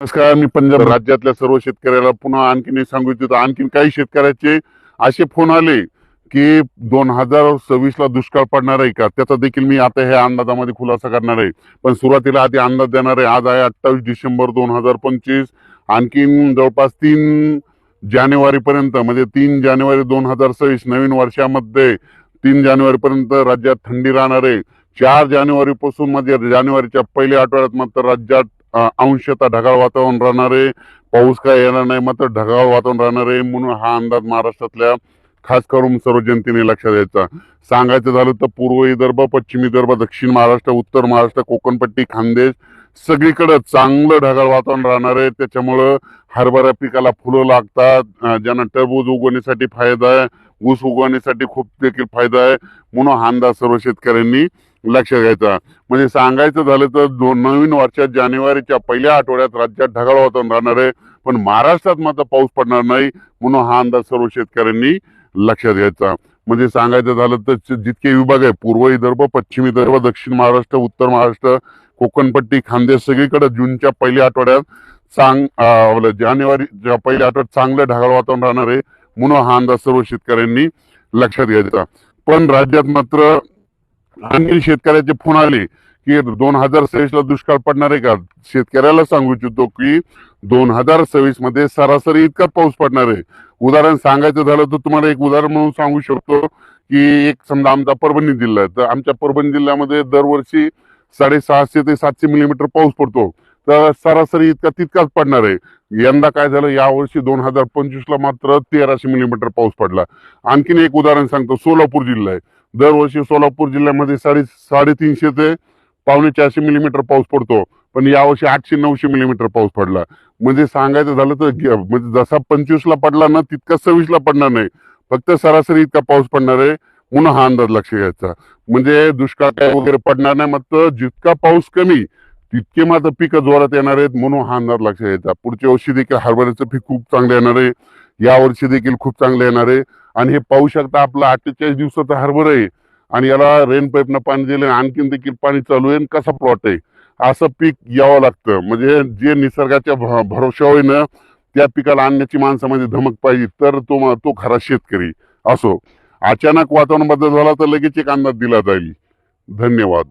नमस्कार मी पंजाब राज्यातल्या सर्व शेतकऱ्याला पुन्हा आणखीन सांगू इच्छितो. आणखीन काही शेतकऱ्याचे असे फोन आले की दोन हजार सव्वीस ला दुष्काळ पडणार आहे का? त्याचा देखील मी आता ह्या अंदाजामध्ये खुलासा करणार आहे. पण सुरुवातीला आधी अंदाज देणार आहे. आज आहे अठ्ठावीस डिसेंबर दोन हजार पंचवीस. आणखीन जवळपास तीन जानेवारी पर्यंत म्हणजे तीन जानेवारी दोन हजार सव्वीस नवीन वर्षामध्ये तीन जानेवारी पर्यंत राज्यात थंडी राहणार आहे. चार जानेवारी पासून म्हणजे जानेवारीच्या पहिल्या आठवड्यात मात्र राज्यात अंशतः ढगाळ वातावरण राहणार आहे. पाऊस काय येणार नाही मात्र ढगाळ वातावरण राहणार आहे म्हणून हा अंदाज महाराष्ट्रातल्या खास करून सर्व जनतेने लक्षात द्यायचा सांगायचं झालं तर पूर्व विदर्भ पश्चिम विदर्भ दक्षिण महाराष्ट्र उत्तर महाराष्ट्र कोकणपट्टी खानदेश सगळीकडं चांगलं ढगाळ वातावरण राहणार आहे. त्याच्यामुळं हरभरा पिकाला फुलं लागतात. ज्यांना टरबूज उगवण्यासाठी फायदा आहे ऊस उगवण्यासाठी खूप देखील फायदा आहे. म्हणून हा अंदाज सर्व शेतकऱ्यांनी लक्षात घ्यायचा. म्हणजे सांगायचं झालं तर दोन नवीन वर्षात जानेवारीच्या पहिल्या आठवड्यात राज्यात ढगाळ वातावरण राहणार आहे. पण महाराष्ट्रात मात्र पाऊस पडणार नाही. म्हणून हा अंदाज सर्व शेतकऱ्यांनी लक्षात घ्यायचा. म्हणजे सांगायचं झालं तर जितके विभाग आहे पूर्व विदर्भ पश्चिम विदर्भ दक्षिण महाराष्ट्र उत्तर महाराष्ट्र कोकणपट्टी खानदेश सगळीकडे जूनच्या पहिल्या आठवड्यात चांग जानेवारीच्या पहिल्या आठवड्यात चांगलं ढगाळ वातावरण राहणार आहे म्हणून हा अंदाज सर्व शेतकऱ्यांनी लक्षात घ्यायचा. पण राज्यात मात्र आणखी शेतकऱ्याचे फोन आले की दोन हजार सव्वीस ला दुष्काळ पडणार आहे का? शेतकऱ्याला सांगू इच्छितो की दोन हजार सव्वीसमध्ये सरासरी इतका पाऊस पडणार आहे. उदाहरण सांगायचं झालं तर तुम्हाला एक उदाहरण म्हणून सांगू शकतो की एक समजा आमचा परभणी जिल्हा आहे. तर आमच्या परभणी जिल्ह्यामध्ये दरवर्षी साडेसहाशे ते सातशे मिलीमीटर पाऊस पडतो. तर सरासरी इतका तितकाच पडणार आहे. यंदा काय झालं यावर्षी दोन हजार पंचवीसला मात्र तेराशे मिलीमीटर पाऊस पडला. आणखीन एक उदाहरण सांगतो सोलापूर जिल्हा आहे. दरवर्षी सोलापूर जिल्ह्यामध्ये साडे साडेतीनशे ते पावणे चारशे मिलीमीटर पाऊस पडतो पण यावर्षी आठशे नऊशे मिलीमीटर पाऊस पडला. म्हणजे सांगायचं झालं तर म्हणजे जसा पंचवीस ला पडला ना तितका सव्वीस ला पडणार नाही. फक्त सरासरी इतका पाऊस पडणार आहे म्हणून हा अंदाज लक्ष घ्यायचा. म्हणजे दुष्काळ काय वगैरे पडणार नाही मात्र जितका पाऊस कमी तितके मात्र पिकं जोरात येणार आहेत म्हणून हा अंदाज लक्ष घ्यायचा. पुढच्या वर्षी देखील हरभऱ्याचं पीक खूप चांगलं येणार आहे. या वर्षी देखील खूप चांगलं येणार आहे. आणि हे पाहू शकता आपलं अठ्ठेचाळीस दिवसाचं हरभर आहे. आणि याला रेन पाईपनं पाणी दिलं आणखीन देखील पाणी चालू आहे. आणि कसा प्लॉट आहे? असं पीक यावं लागतं. म्हणजे जे निसर्गाच्या भ- भरोशावर त्या पिकाला आणण्याची माणसामध्ये धमक पाहिजे तर तो तो खरा शेतकरी. असो. अचानक वातावरण बदल झाला तर लगेच एक अंदाज दिला जाईल. धन्यवाद.